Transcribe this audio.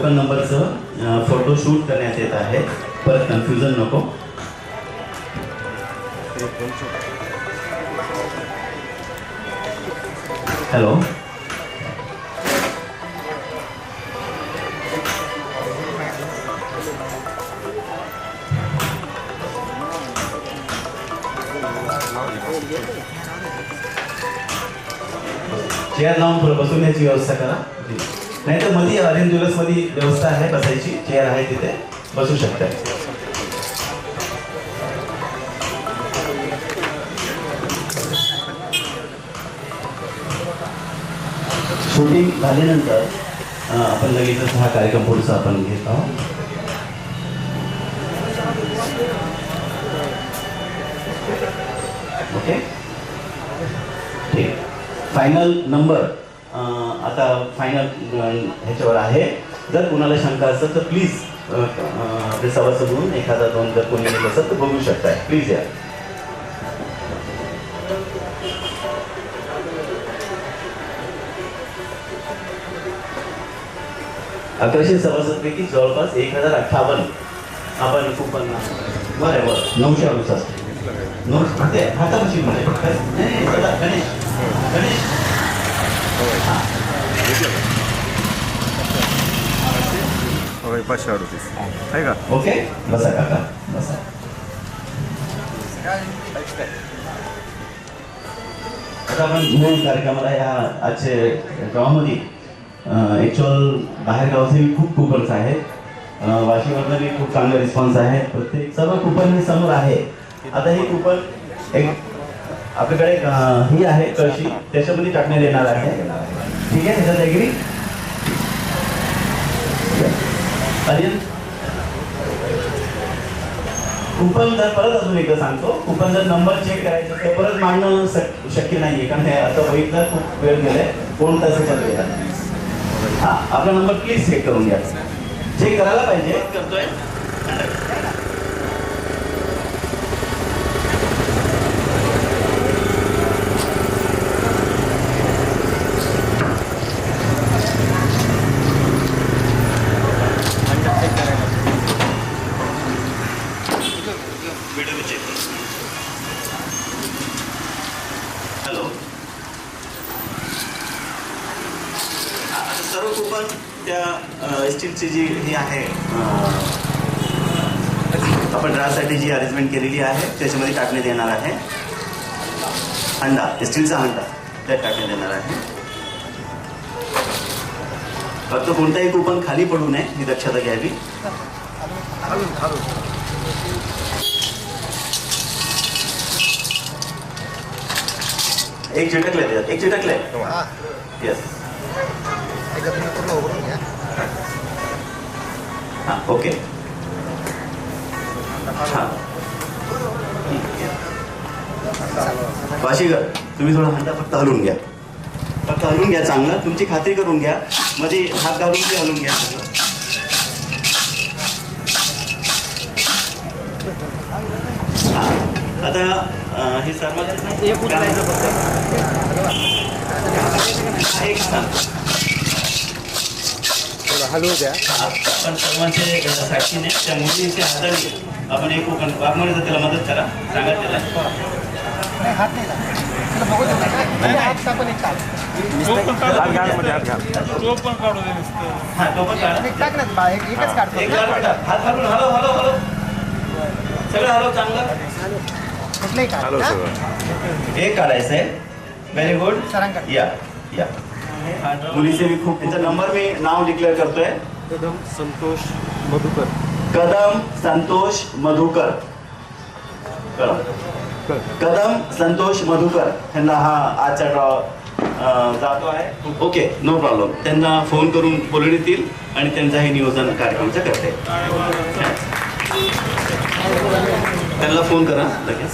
Hello token नंबरसह photo shoot करण्यात येत आहे. परत कन्फ्युजन नको. हॅलो चेअर लावून थोडं बसून याची व्यवस्था करा. नाही तर मध्ये अरेंज ज्वेलर्समध्ये व्यवस्था आहे बसायची. चेअर आहे तिथे. बसू शकता. शूटिंग झाल्यानंतर आपण लगेचच हा कार्यक्रम पुढचा आपण घेत आहोत. ओके ठीक फायनल नंबर आता फायनल ह्याच्यावर आहे. जर कुणाला शंका असेल तर प्लीज आपले सभासद म्हणून एखादा दोन जर कोणी येत असेल तर बघू शकताय. प्लीज या. अकराशे सभासदपैकी जवळपास एक हजार अठ्ठावन्न आपण कुपन बरं बरं. नऊशे अडुसष्ट. नऊ ते हातापाशी म्हणजे गणेश गणेश. हां. होय पाचशे अडतीस आहे का ओके बसा काका बसा आता आपण मूळ कार्यक्रमाला या आजचे गावामध्ये ॲक्च्युअल बाहेर गावचे खूप कुपन्स आहेत अं, वाशीमधनं बी खूप चांगले रिस्पॉन्स आहे प्रत्येक सर्व कुपन हे समोर आहे आता हे कुपन एक आपल्याकडे ही आहे कळशी त्याच्यामध्ये टाकण्यात येणार आहे ठीक आहे त्याच्यात एग्री कुपन जर परत अजून एकदा सांगतो. कुपन जर नंबर चेक करायचं तर परत मागणं शक्य नाहीये कारण हे आता बघितलं खूप वेळ गेलाय. कोण तसं चालू हा आपला नंबर प्लीज चेक करून घ्या. चेक करायला पाहिजे. करतोय व्हिडिओ चेक हॅलो आता सर्व कुपन त्या स्टीलची जी ही आहे आपण ड्रासाठी जी अरेंजमेंट केलेली आहे त्याच्यामध्ये टाकण्यात येणार आहे. अंडा स्टीलचा अंडा त्यात टाकण्यात येणार आहे. फक्त कोणताही कुपन खाली पडू नये ही दक्षता घ्यावी. एक चिटकले त्याच्यात एक चिटकले. येस हां ओके हां वाशीकर तुम्ही थोडा हंडा फक्त हलवून घ्या. फक्त हलवून घ्या चांगलं. तुमची खात्री करून घ्या. मध्ये हात घालून ते हलवून घ्या. हां. आता हे एक हल हो गया। आपण सर्वांचे साक्षीने त्या मुलींच्या हाताने आपण एक वाघमोडीचा त्याला मदत करा सांगत त्याला. हात तो सगळं हलो चांगलं. कुठलंही काढ हे? काढायचंय. व्हेरी गुड सरांकडे. या या. मुलीचे मी खूप त्यांचा नंबर मी नाव डिक्लेअर करतोय. कदम संतोष मधुकर. कदम संतोष मधुकर. कदम संतोष मधुकर. त्यांना हा आजचा ड्रॉ जातो आहे. ओके नो प्रॉब्लेम त्यांना फोन करून बोलून येतील आणि त्यांचं हे नियोजन कार्यक्रमाचं करते. त्यांना फोन करा लगेच.